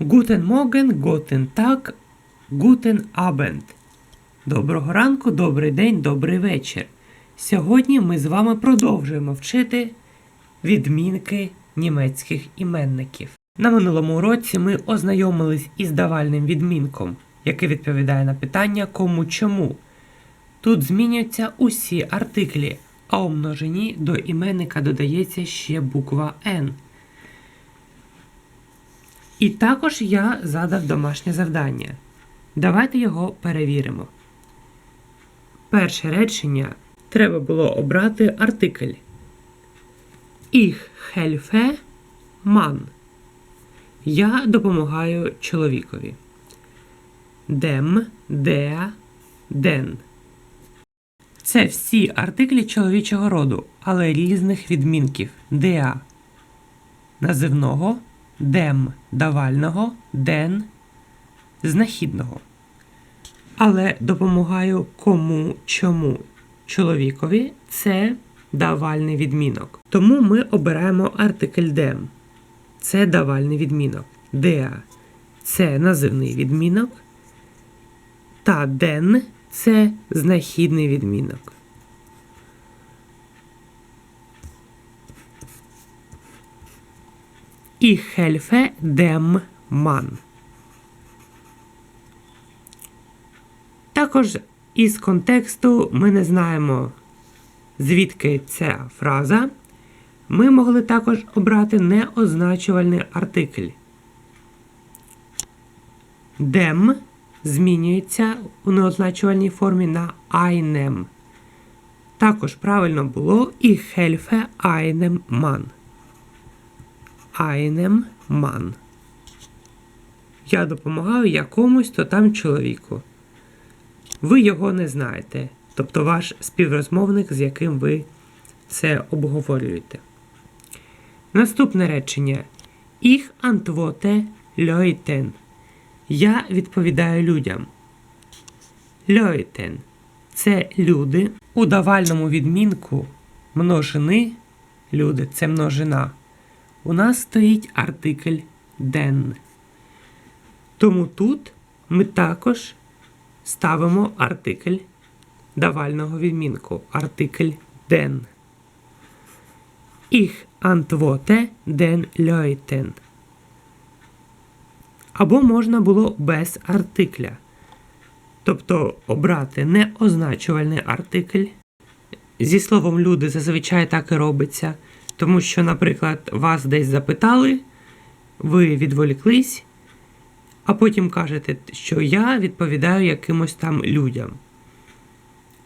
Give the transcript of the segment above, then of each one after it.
Guten Morgen, guten Tag, guten Abend. Доброго ранку, добрий день, добрий вечір. Сьогодні ми з вами продовжуємо вчити відмінки німецьких іменників. На минулому уроці ми ознайомились із давальним відмінком, який відповідає на питання кому чому. Тут змінюються усі артиклі, а у множині до іменника додається ще буква N. І також я задав домашнє завдання. Давайте його перевіримо. Перше речення треба було обрати артикль. Ich helfe Mann. Я допомагаю чоловікові. Dem, der, den. Це всі артиклі чоловічого роду, але різних відмінків. Der називного, dem давального, den знахідного. Але допомагаю кому чому чоловікові це давальний відмінок. Тому ми обираємо артикль dem. Це давальний відмінок. Der – це називний відмінок. Та den – це знахідний відмінок. Ich helfe dem Mann. Також із контексту ми не знаємо, звідки ця фраза. Ми могли також обрати неозначувальний артикль. Dem змінюється у неозначувальній формі на einem. Також правильно було Ich helfe einem Mann. Einem Mann. Я допомагаю якомусь то там чоловіку. Ви його не знаєте, тобто ваш співрозмовник, з яким ви це обговорюєте. Наступне речення. Ich antworte Leuten. Я відповідаю людям. Leuten – це люди. У давальному відмінку множини люди це множина. У нас стоїть артикль den. Тому тут ми також ставимо артикль давального відмінку. Артикль den. Ich antworte den Leuten. Або можна було без артикля. Тобто обрати неозначувальний артикль. Зі словом люди зазвичай так і робиться. Тому що, наприклад, вас десь запитали, ви відволіклись, а потім кажете, що я відповідаю якимось там людям.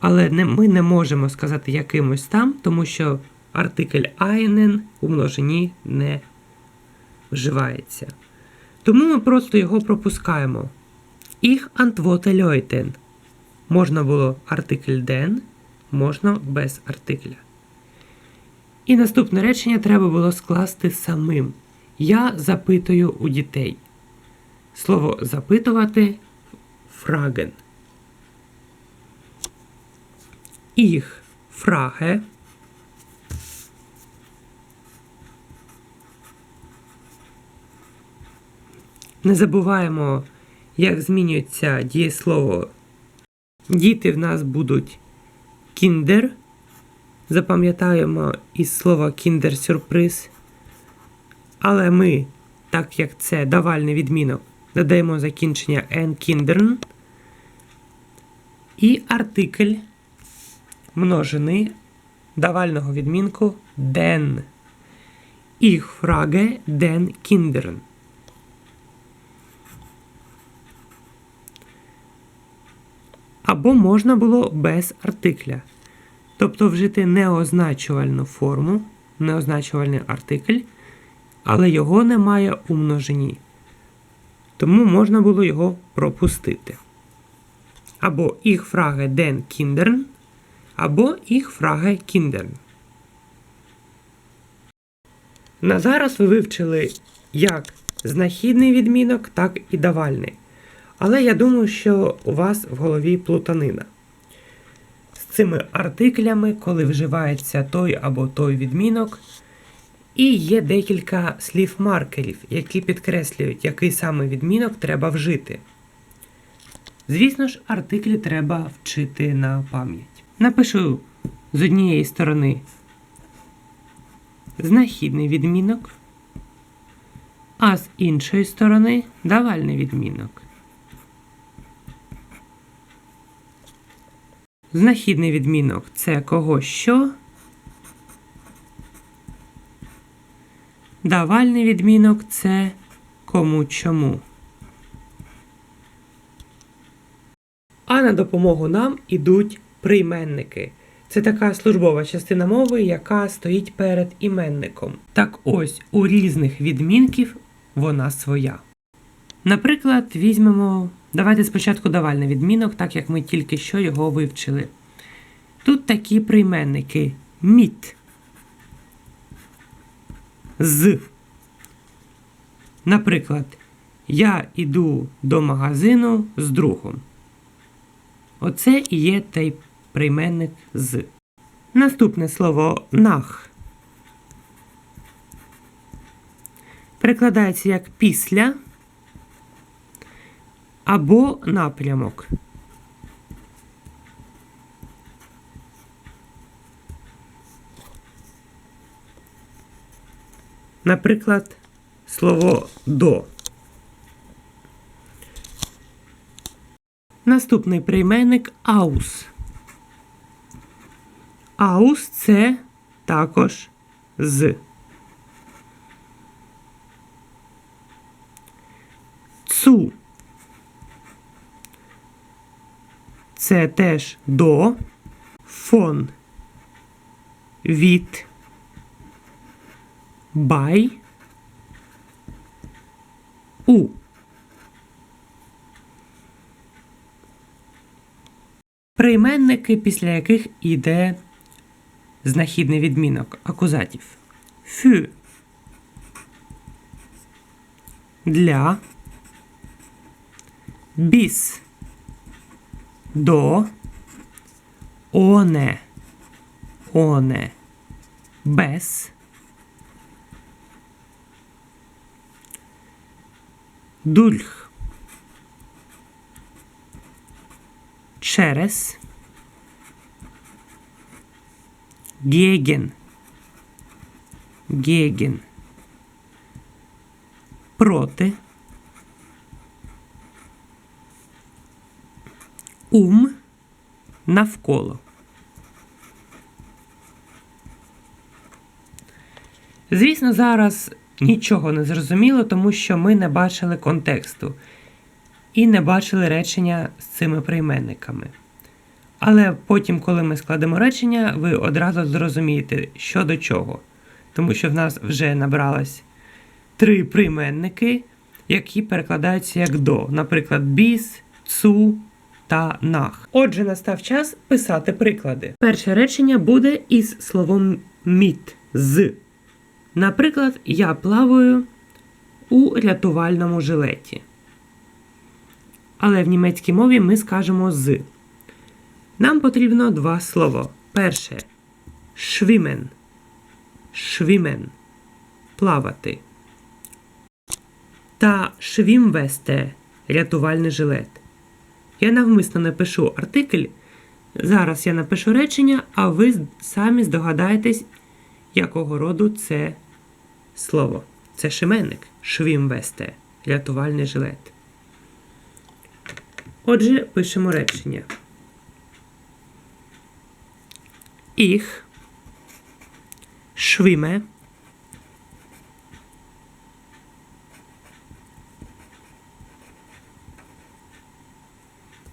Але не, ми не можемо сказати якимось там, тому що артикль einen у множині не вживається. Тому ми просто його пропускаємо. Ich antworte Leuten. Можна було артикль den, можна без артикля. І наступне речення треба було скласти самим. Я запитую у дітей. Слово запитувати фраген. Ich frage. Не забуваємо, як змінюється дієслово. Діти в нас будуть kinder. Запам'ятаємо із слова кіндер-сюрприз. Але ми, так як це давальний відмінок, додаємо закінчення en kindern і артикль множини давального відмінку den. Ich frage den Kindern. Або можна було без артикля. Тобто вжити неозначувальну форму, неозначувальний артикль, але його немає у множині. Тому можна було його пропустити. Або ich frage den Kindern, або ich frage Kindern. На зараз ви вивчили як знахідний відмінок, так і давальний. Але я думаю, що у вас в голові плутанина цими артиклями, коли вживається той або той відмінок, І є декілька слів-маркерів, які підкреслюють, який саме відмінок треба вжити. Звісно ж, артиклі треба вчити на пам'ять. Напишу з однієї сторони знахідний відмінок, а з іншої сторони давальний відмінок. Знахідний відмінок це кого що. Давальний відмінок це кому чому. А на допомогу нам ідуть прийменники. Це така службова частина мови, яка стоїть перед іменником. Так ось у різних відмінків вона своя. Наприклад, візьмемо. Давайте спочатку давальний відмінок, так як ми тільки що його вивчили. Тут такі прийменники міт. З. Наприклад, я йду до магазину з другом. Оце і є той прийменник з. Наступне слово нах. Перекладається як після або напрямок. Наприклад, слово до. Наступний прийменник аус. Аус це також з. Цу. Це теж до. Фон. Від. Бай. У. Прийменники, після яких іде знахідний відмінок акузатів. Фю. Для. Біс. До. Оне. Оне. Без. Дульх. Через. Геген. Геген. Проти. Ум. Навколо. Звісно, зараз нічого не зрозуміло, тому що ми не бачили контексту і не бачили речення з цими прийменниками. Але потім, коли ми складемо речення, ви одразу зрозумієте, що до чого. Тому що в нас вже набралось три прийменники, які перекладаються як до, наприклад, біс, цу та нах. Отже, настав час писати приклади. Перше речення буде із словом міт з. Наприклад, я плаваю у рятувальному жилеті. Але в німецькій мові ми скажемо з. Нам потрібно два слова. Перше швімен. Швімен. Плавати. Та швімвесте рятувальний жилет. Я навмисно напишу артикль. Зараз я напишу речення, а ви самі здогадаєтесь, якого роду це слово. Це шименник. Швімвесте. Рятувальний жилет. Отже, пишемо речення. Ich schwimme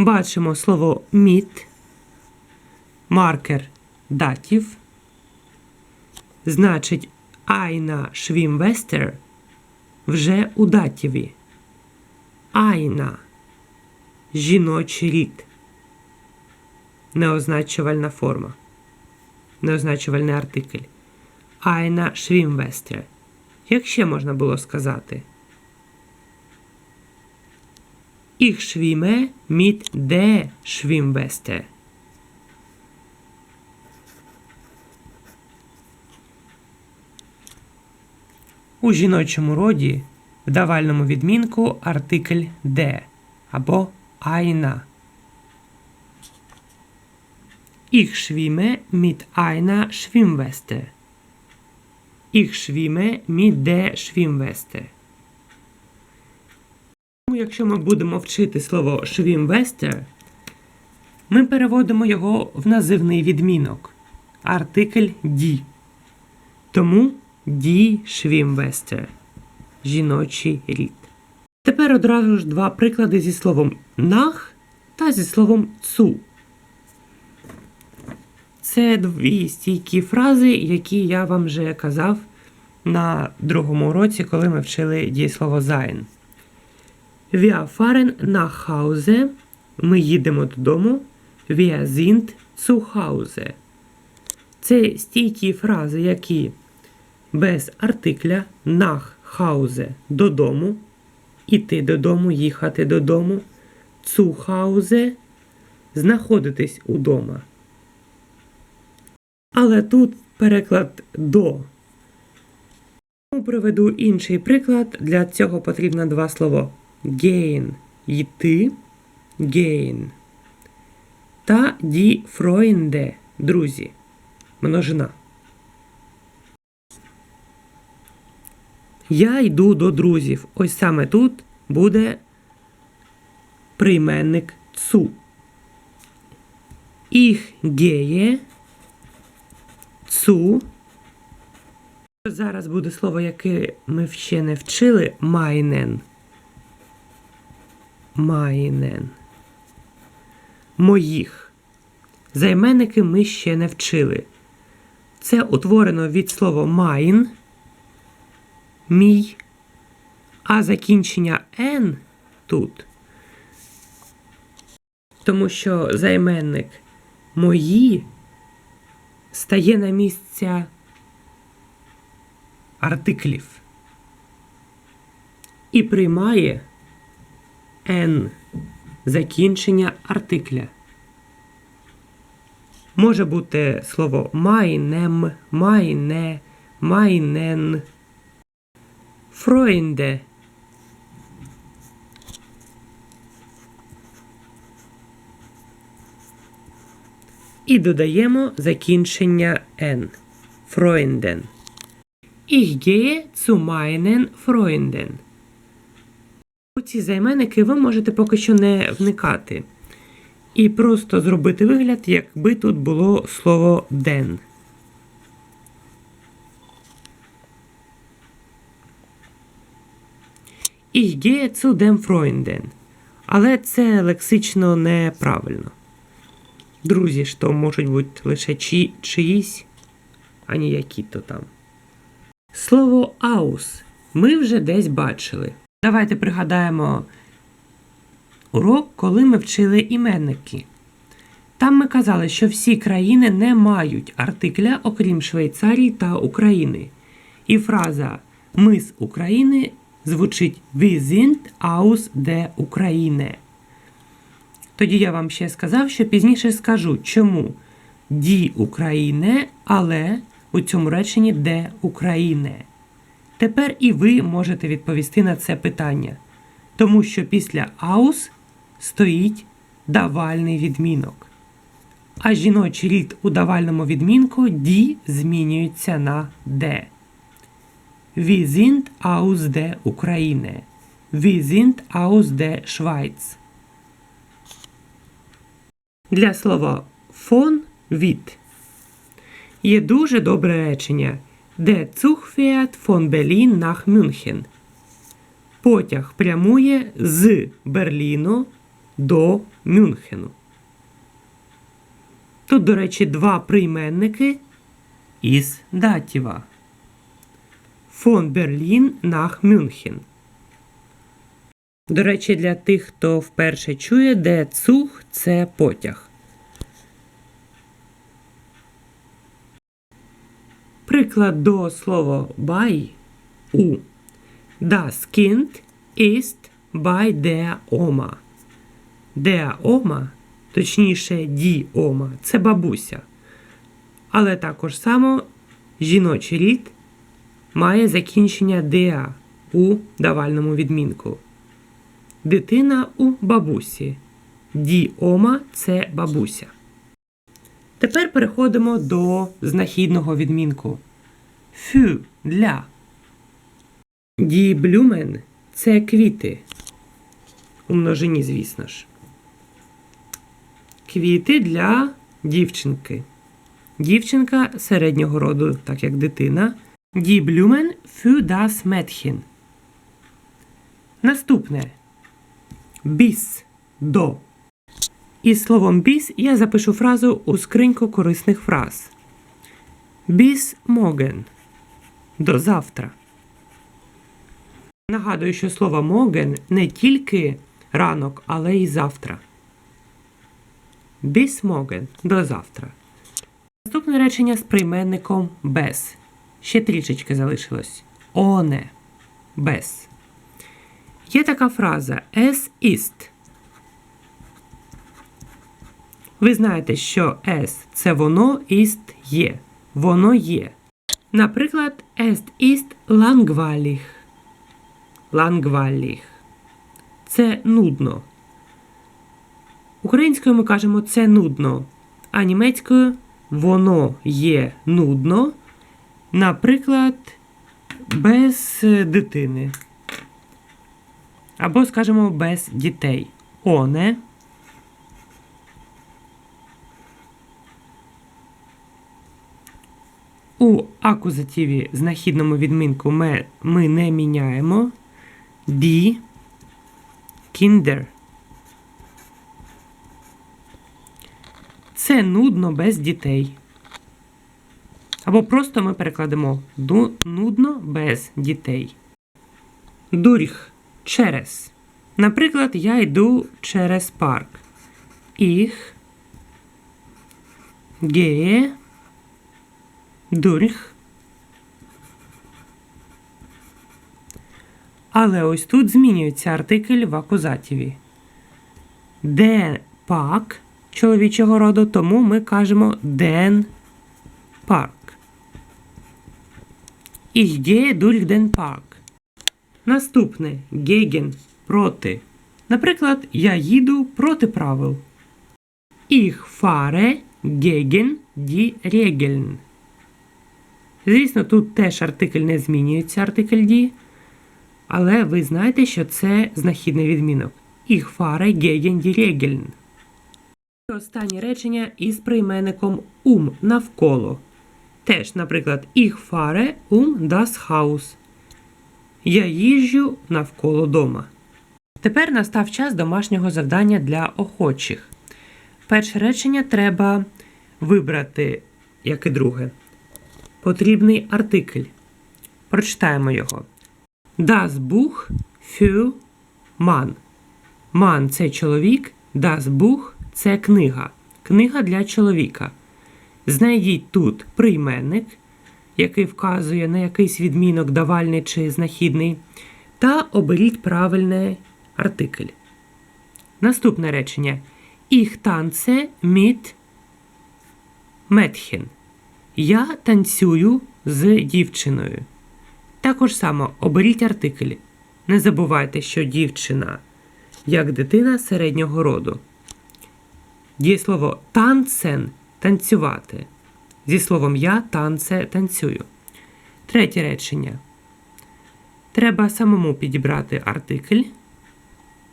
Бачимо слово mit, маркер датів. значить Айна Швімвестер вже у датіві. Айна. Жіночий рід. Неозначувальна форма. Неозначувальний артикль. Айна Швімвестер. Як ще можна було сказати? Ich schwimme mit der Schwimmweste. У жіночому роді в давальному відмінку артикль де або айна. Ich schwimme mit einer Schwimmweste. Ich schwimme mit der Schwimmweste. Ну, Якщо ми будемо вчити слово Schwimmweste, ми переводимо його в називний відмінок. Артикль ді. Тому ді Schwimmweste. Жіночий рід. Тепер одразу ж два приклади зі словом нах та зі словом цу. Це дві стійкі фрази, які я вам вже казав на другому уроці, коли ми вчили дієслово sein. Wir fahren nach Hause. Ми їдемо додому. Wir sind zu Hause. Це стійкі фрази, які без артикля nach Hause додому, іти додому, їхати додому, zu Hause знаходитись удома. Але тут переклад до. Ну, Приведу інший приклад. Для цього потрібно два слова gehen – йти, gehen. Та die Freunde – друзі, множина. Я йду до друзів. Ось саме тут буде прийменник цу. Ich gehe zu. Зараз буде слово, яке ми ще не вчили майнен. Майнен. Моїх. Займенники ми ще не вчили. Це утворено від слова майн. Мій. А закінчення Н тут. Тому що займенник мої стає на місця артиклів і приймає N закінчення артикля. Може бути слово майнем, майне, майнен, фройнде. І додаємо закінчення N. Freunden. Ich gehe zu meinen Freunden. У ці займенники ви можете поки що не вникати. І просто зробити вигляд, якби тут було слово den. Ich gehe zu den Freunden. Але це лексично неправильно. Друзі то можуть бути лише чи, чиїсь, а ніякі то там. Слово аус ми вже десь бачили. Давайте пригадаємо урок, коли ми вчили іменники. Там ми казали, що всі країни не мають артикля, окрім Швейцарії та України. І фраза Ми з України звучить Wir sind der Ukraine. Тоді я вам ще сказав, що пізніше скажу, чому ді України, але у цьому реченні де України. Тепер і ви можете відповісти на це питання, тому що після аус стоїть давальний відмінок. А жіночий рід у давальному відмінку ді змінюється на де. Wir sind aus der Ukraine. Wir sind aus. Для слова фон від є дуже добре речення Der Zug fährt von Berlin nach München. Потяг прямує з Берліну до Мюнхену. Тут, до речі, два прийменники із датіва. Фон Берлін nach Мюнхен. До речі, для тих, хто вперше чує, де цуг це потяг. Приклад до слова bei у. Das Kind ist bei der Oma. Der Oma, точніше, die Oma, це бабуся. Але також само жіночий рід має закінчення der у давальному відмінку. Дитина у бабусі. Die Oma – це бабуся. Тепер переходимо до знахідного відмінку. Für – для. Die Blumen – це квіти. У множині, звісно ж. Квіти для дівчинки. Дівчинка середнього роду, так як дитина. Die Blumen für das Mädchen. Наступне. Bis – до. Із словом bis я запишу фразу у скриньку корисних фраз. Bis morgen. До завтра. Нагадую, що слово morgen не тільки ранок, але й завтра. Bis morgen. До завтра. Наступне речення з прийменником без. Ще трішечки залишилось. Оне. Без. Є така фраза es ist. Ви знаєте, що es – це воно, ist – є. Воно є. Наприклад, es ist langweilig. Langweilig. Це нудно. Українською ми кажемо це нудно, а німецькою воно є нудно. Наприклад, без дитини. Або, скажімо, без дітей. Оне. У акузативі знахідному відмінку ми, ми не міняємо. Die Kinder. Це нудно без дітей. Або просто ми перекладемо «ду- нудно без дітей. Дуріх через. Наприклад, я йду через парк. Ich gehe durch. Але ось тут змінюється артикль в акузативі. Де пак чоловічого роду, тому ми кажемо den Park. Ich gehe durch den Park. Наступне gegen проти. Наприклад, я їду проти правил. Ich fahre gegen die Regeln. Звісно, тут теж артикль не змінюється, артикль die. Але ви знаєте, що це знахідний відмінок. Ich fahre gegen die Regeln. Останнє речення із прийменником um навколо. Теж, наприклад, ich fahre um das Haus. Я їжджу навколо дома. Тепер настав час домашнього завдання для охочих. Перше речення треба вибрати, як і друге. Потрібний артикль. Прочитаємо його. Das Buch für Mann. Mann – це чоловік, das Buch – це книга. Книга для чоловіка. Знайдіть тут прийменник, який вказує на якийсь відмінок давальний чи знахідний, та оберіть правильний артикль. Наступне речення. Ich tanze mit Mädchen. Я танцюю з дівчиною. Також само оберіть артикль. Не забувайте, що дівчина як дитина середнього роду. Дієслово танцен танцювати. Зі словом я танце танцюю. Третє речення. Треба самому підібрати артикль.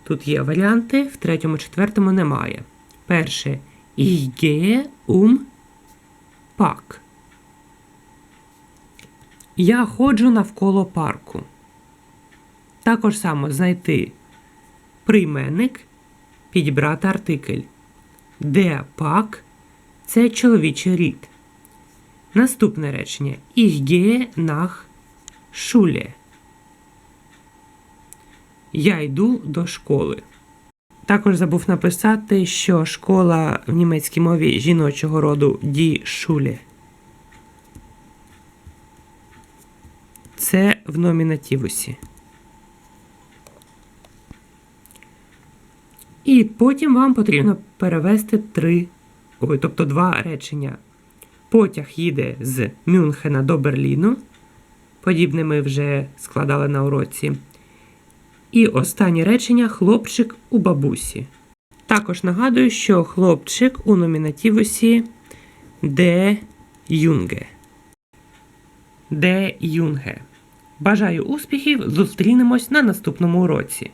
Тут є варіанти, в третьому, четвертому немає. Перше gehe um Park. Я ходжу навколо парку. Також само знайти прийменник, підібрати артикль. Де пак це чоловічий рід. Наступне речення. Ich gehe nach Schule. Я йду до школи. Також забув написати, що школа в німецькій мові жіночого роду die Schule. Це в номінативусі. І потім вам потрібно перевести три, ой, тобто два речення. Потяг їде з Мюнхена до Берліну. Подібне ми вже складали на уроці. І останнє речення хлопчик у бабусі. Також нагадую, що хлопчик у номінативусі де юнге. Де юнге. Бажаю успіхів! Зустрінемось на наступному уроці.